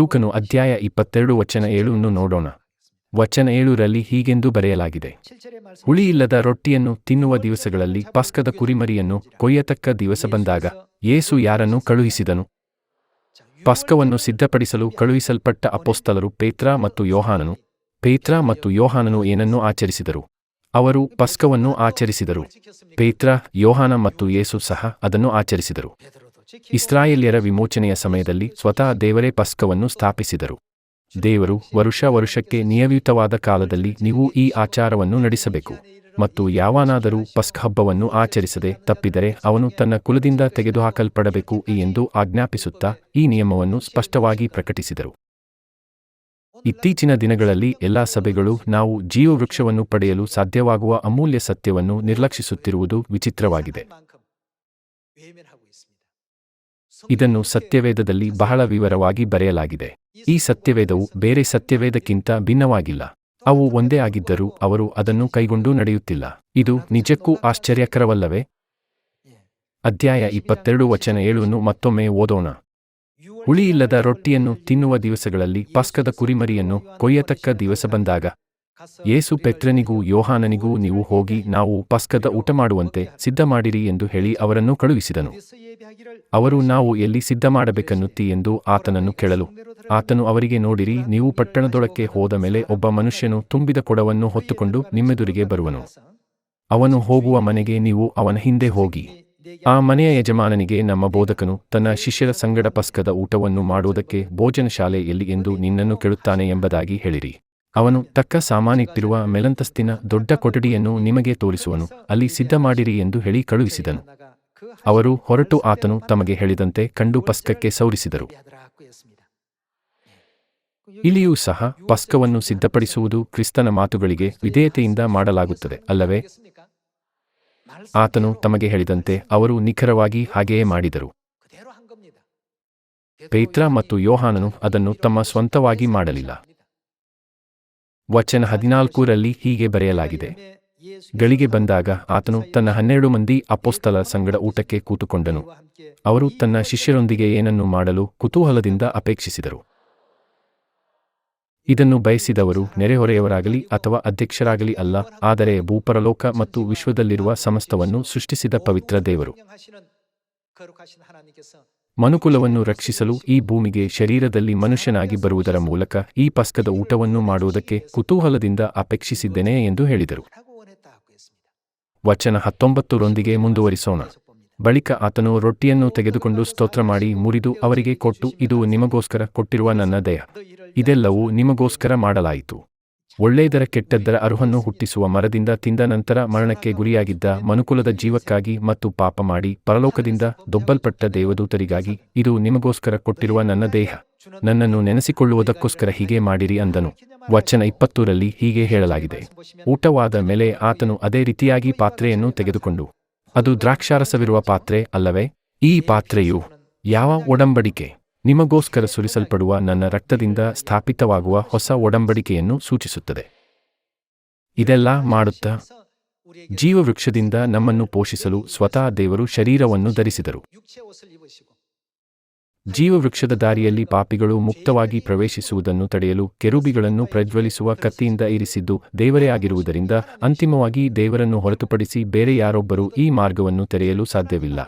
ಲೂಕನು ಅಧ್ಯಾಯ ಇಪ್ಪತ್ತೆರಡು ವಚನ ಏಳನ್ನು ನೋಡೋಣ. ವಚನ ಏಳರಲ್ಲಿ ಹೀಗೆಂದು ಬರೆಯಲಾಗಿದೆ. ಹುಳಿಯಿಲ್ಲದ ರೊಟ್ಟಿಯನ್ನು ತಿನ್ನುವ ದಿವಸಗಳಲ್ಲಿ ಪಸ್ಕದ ಕುರಿಮರಿಯನ್ನು ಕೊಯ್ಯತಕ್ಕ ದಿವಸ ಬಂದಾಗ ಯೇಸು ಯಾರನ್ನು ಕಳುಹಿಸಿದನು? ಪಸ್ಕವನ್ನು ಸಿದ್ಧಪಡಿಸಲು ಕಳುಹಿಸಲ್ಪಟ್ಟ ಅಪೋಸ್ತಲರು ಪೇತ್ರ ಮತ್ತು ಯೋಹಾನನು? ಪೇತ್ರ ಮತ್ತು ಯೋಹಾನನು ಏನನ್ನು ಆಚರಿಸಿದರು? ಅವರು ಪಸ್ಕವನ್ನು ಆಚರಿಸಿದರು. ಪೇತ್ರ, ಯೋಹಾನ ಮತ್ತು ಯೇಸು ಸಹ ಅದನ್ನು ಆಚರಿಸಿದರು. ಇಸ್ರಾಯೇಲ್ಯರ ವಿಮೋಚನೆಯ ಸಮಯದಲ್ಲಿ ಸ್ವತಃ ದೇವರೇ ಪಸ್ಕವನ್ನು ಸ್ಥಾಪಿಸಿದರು. ದೇವರು ವರುಷ ವರುಷಕ್ಕೆ ನಿಯಮಿತವಾದ ಕಾಲದಲ್ಲಿ ನೀವು ಈ ಆಚಾರವನ್ನು ನಡೆಸಬೇಕು ಮತ್ತು ಯಾವನಾದರೂ ಪಸ್ಕ್ ಹಬ್ಬವನ್ನು ಆಚರಿಸದೆ ತಪ್ಪಿದರೆ ಅವನು ತನ್ನ ಕುಲದಿಂದ ತೆಗೆದುಹಾಕಲ್ಪಡಬೇಕು ಎಂದು ಆಜ್ಞಾಪಿಸುತ್ತಾ ಈ ನಿಯಮವನ್ನು ಸ್ಪಷ್ಟವಾಗಿ ಪ್ರಕಟಿಸಿದರು. ಇತ್ತೀಚಿನ ದಿನಗಳಲ್ಲಿ ಎಲ್ಲಾ ಸಭೆಗಳು ನಾವು ಜೀವವೃಕ್ಷವನ್ನು ಪಡೆಯಲು ಸಾಧ್ಯವಾಗುವ ಅಮೂಲ್ಯ ಸತ್ಯವನ್ನು ನಿರ್ಲಕ್ಷಿಸುತ್ತಿರುವುದು ವಿಚಿತ್ರವಾಗಿದೆ. ಇದನ್ನು ಸತ್ಯವೇದದಲ್ಲಿ ಬಹಳ ವಿವರವಾಗಿ ಬರೆಯಲಾಗಿದೆ. ಈ ಸತ್ಯವೇದವು ಬೇರೆ ಸತ್ಯವೇದಕ್ಕಿಂತ ಭಿನ್ನವಾಗಿಲ್ಲ. ಅವು ಒಂದೇ ಆಗಿದ್ದರೂ ಅವರು ಅದನ್ನು ಕೈಗೊಂಡು ನಡೆಯುತ್ತಿಲ್ಲ. ಇದು ನಿಜಕ್ಕೂ ಆಶ್ಚರ್ಯಕರವಲ್ಲವೇ? ಅಧ್ಯಾಯ ಇಪ್ಪತ್ತೆರಡು ವಚನ ಏಳನ್ನು ಮತ್ತೊಮ್ಮೆ ಓದೋಣ. ಹುಳಿಯಿಲ್ಲದ ರೊಟ್ಟಿಯನ್ನು ತಿನ್ನುವ ದಿವಸಗಳಲ್ಲಿ ಪಸ್ಕದ ಕುರಿಮರಿಯನ್ನು ಕೊಯ್ಯತಕ್ಕ ದಿವಸ ಬಂದಾಗ ಯೇಸು ಪೆತ್ರನಿಗೂ ಯೋಹಾನನಿಗೂ ನೀವು ಹೋಗಿ ನಾವು ಪಸ್ಕದ ಊಟ ಮಾಡುವಂತೆ ಸಿದ್ಧ ಮಾಡಿರಿ ಎಂದು ಹೇಳಿ ಅವರನ್ನು ಕಳುಹಿಸಿದನು. ಅವರು ನಾವು ಎಲ್ಲಿ ಸಿದ್ಧ ಮಾಡಬೇಕನ್ನುತ್ತಿ ಎಂದು ಆತನನ್ನು ಕೇಳಲು. ಆತನು ಅವರಿಗೆ, ನೋಡಿರಿ, ನೀವು ಪಟ್ಟಣದೊಳಕ್ಕೆ ಹೋದ ಮೇಲೆ ಒಬ್ಬ ಮನುಷ್ಯನು ತುಂಬಿದ ಕೊಡವನ್ನು ಹೊತ್ತುಕೊಂಡು ನಿಮ್ಮೆದುರಿಗೆ ಬರುವನು. ಅವನು ಹೋಗುವ ಮನೆಗೆ ನೀವು ಅವನ ಹಿಂದೆ ಹೋಗಿ. ಆ ಮನೆಯ ಯಜಮಾನನಿಗೆ ನಮ್ಮ ಬೋಧಕನು ತನ್ನ ಶಿಷ್ಯರ ಸಂಗಡ ಪಸ್ಕದ ಊಟವನ್ನು ಮಾಡುವುದಕ್ಕೆ ಭೋಜನ ಶಾಲೆ ಎಲ್ಲಿ ಎಂದು ನಿನ್ನನ್ನು ಕೇಳುತ್ತಾನೆ ಎಂಬುದಾಗಿ ಹೇಳಿರಿ. ಅವನು ತಕ್ಕ ಸಾಮಾನಿಟ್ಟಿರುವ ಮೆಲಂತಸ್ತಿನ ದೊಡ್ಡ ಕೊಠಡಿಯನ್ನು ನಿಮಗೆ ತೋರಿಸುವನು. ಅಲ್ಲಿ ಸಿದ್ಧ ಮಾಡಿರಿ ಎಂದು ಹೇಳಿ ಕಳುಹಿಸಿದನು. ಅವರು ಹೊರಟು ಆತನು ತಮಗೆ ಹೇಳಿದಂತೆ ಕಂಡು ಪಸ್ಕಕ್ಕೆ ಸೌರಿಸಿದರು. ಇಲ್ಲಿಯೂ ಸಹ ಪಸ್ಕವನ್ನು ಸಿದ್ಧಪಡಿಸುವುದು ಕ್ರಿಸ್ತನ ಮಾತುಗಳಿಗೆ ವಿಧೇಯತೆಯಿಂದ ಮಾಡಲಾಗುತ್ತದೆ, ಅಲ್ಲವೇ? ಆತನು ತಮಗೆ ಹೇಳಿದಂತೆ ಅವರು ನಿಖರವಾಗಿ ಹಾಗೆಯೇ ಮಾಡಿದರು. ಪೇತ್ರ ಮತ್ತು ಯೋಹಾನನು ಅದನ್ನು ತಮ್ಮ ಸ್ವಂತವಾಗಿ ಮಾಡಲಿಲ್ಲ. ವಚನ ಹದಿನಾಲ್ಕೂರಲ್ಲಿ ಹೀಗೆ ಬರೆಯಲಾಗಿದೆ. ಗಳಿಗೆ ಬಂದಾಗ ಆತನು ತನ್ನ ಹನ್ನೆರಡು ಮಂದಿ ಅಪೋಸ್ತಲ ಸಂಗಡ ಊಟಕ್ಕೆ ಕೂತುಕೊಂಡನು. ಅವರು ತನ್ನ ಶಿಷ್ಯರೊಂದಿಗೆ ಏನನ್ನು ಮಾಡಲು ಕುತೂಹಲದಿಂದ ಅಪೇಕ್ಷಿಸಿದರು. ಇದನ್ನು ಬಯಸಿದವರು ನೆರೆಹೊರೆಯವರಾಗಲಿ ಅಥವಾ ಅಧ್ಯಕ್ಷರಾಗಲಿ ಅಲ್ಲ, ಆದರೆ ಭೂಪರಲೋಕ ಮತ್ತು ವಿಶ್ವದಲ್ಲಿರುವ ಸಮಸ್ತವನ್ನು ಸೃಷ್ಟಿಸಿದ ಪವಿತ್ರ ದೇವರು. ಮನುಕುಲವನ್ನು ರಕ್ಷಿಸಲು ಈ ಭೂಮಿಗೆ ಶರೀರದಲ್ಲಿ ಮನುಷ್ಯನಾಗಿ ಬರುವುದರ ಮೂಲಕ ಈ ಪಸ್ಕದ ಊಟವನ್ನು ಮಾಡುವುದಕ್ಕೆ ಕುತೂಹಲದಿಂದ ಅಪೇಕ್ಷಿಸಿದ್ದೇನೆ ಎಂದು ಹೇಳಿದರು. ವಚನ ಹತ್ತೊಂಬತ್ತರೊಂದಿಗೆ ಮುಂದುವರಿಸೋಣ. ಬಳಿಕ ಆತನು ರೊಟ್ಟಿಯನ್ನು ತೆಗೆದುಕೊಂಡು ಸ್ತೋತ್ರ ಮಾಡಿ ಮುರಿದು ಅವರಿಗೆ ಕೊಟ್ಟು, ಇದು ನಿಮಗೋಸ್ಕರ ಕೊಟ್ಟಿರುವ ನನ್ನ ದಯ ಇದೆಲ್ಲವೂ ನಿಮಗೋಸ್ಕರ ಮಾಡಲಾಯಿತು. ಒಳ್ಳೆಯದರ ಕೆಟ್ಟದ್ದರ ಅರುಹನ್ನು ಹುಟ್ಟಿಸುವ ಮರದಿಂದ ತಿಂದ ನಂತರ ಮರಣಕ್ಕೆ ಗುರಿಯಾಗಿದ್ದ ಮನುಕುಲದ ಜೀವಕ್ಕಾಗಿ ಮತ್ತು ಪಾಪ ಮಾಡಿ ಪರಲೋಕದಿಂದ ದೊಬ್ಬಲ್ಪಟ್ಟ ದೇವದೂತರಿಗಾಗಿ ಇದು ನಿಮಗೋಸ್ಕರ ಕೊಟ್ಟಿರುವ ನನ್ನ ದೇಹ. ನನ್ನನ್ನು ನೆನೆಸಿಕೊಳ್ಳುವುದಕ್ಕೋಸ್ಕರ ಹೀಗೆ ಮಾಡಿರಿ ಅಂದನು. ವಚನ ಇಪ್ಪತ್ತೂರಲ್ಲಿ ಹೀಗೆ ಹೇಳಲಾಗಿದೆ. ಊಟವಾದ ಮೇಲೆ ಆತನು ಅದೇ ರೀತಿಯಾಗಿ ಪಾತ್ರೆಯನ್ನು ತೆಗೆದುಕೊಂಡು, ಅದು ದ್ರಾಕ್ಷಾರಸವಿರುವ ಪಾತ್ರೆ ಅಲ್ಲವೇ? ಈ ಪಾತ್ರೆಯು ಯಾವ ಒಡಂಬಡಿಕೆ? ನಿಮಗೋಸ್ಕರ ಸುರಿಸಲ್ಪಡುವ ನನ್ನ ರಕ್ತದಿಂದ ಸ್ಥಾಪಿತವಾಗುವ ಹೊಸ ಒಡಂಬಡಿಕೆಯನ್ನು ಸೂಚಿಸುತ್ತದೆ. ಇದೆಲ್ಲ ಮಾಡುತ್ತಾ ಜೀವವೃಕ್ಷದಿಂದ ನಮ್ಮನ್ನು ಪೋಷಿಸಲು ಸ್ವತಃ ದೇವರು ಶರೀರವನ್ನು ಧರಿಸಿದರು. ಜೀವವೃಕ್ಷದ ದಾರಿಯಲ್ಲಿ ಪಾಪಿಗಳು ಮುಕ್ತವಾಗಿ ಪ್ರವೇಶಿಸುವುದನ್ನು ತಡೆಯಲು ಕೆರುಬಿಗಳನ್ನು ಪ್ರಜ್ವಲಿಸುವ ಕತ್ತಿಯಿಂದ ಇರಿಸಿದ್ದು ದೇವರೇ ಆಗಿರುವುದರಿಂದ ಅಂತಿಮವಾಗಿ ದೇವರನ್ನು ಹೊರತುಪಡಿಸಿ ಬೇರೆ ಯಾರೊಬ್ಬರೂ ಈ ಮಾರ್ಗವನ್ನು ತೆರೆಯಲು ಸಾಧ್ಯವಿಲ್ಲ.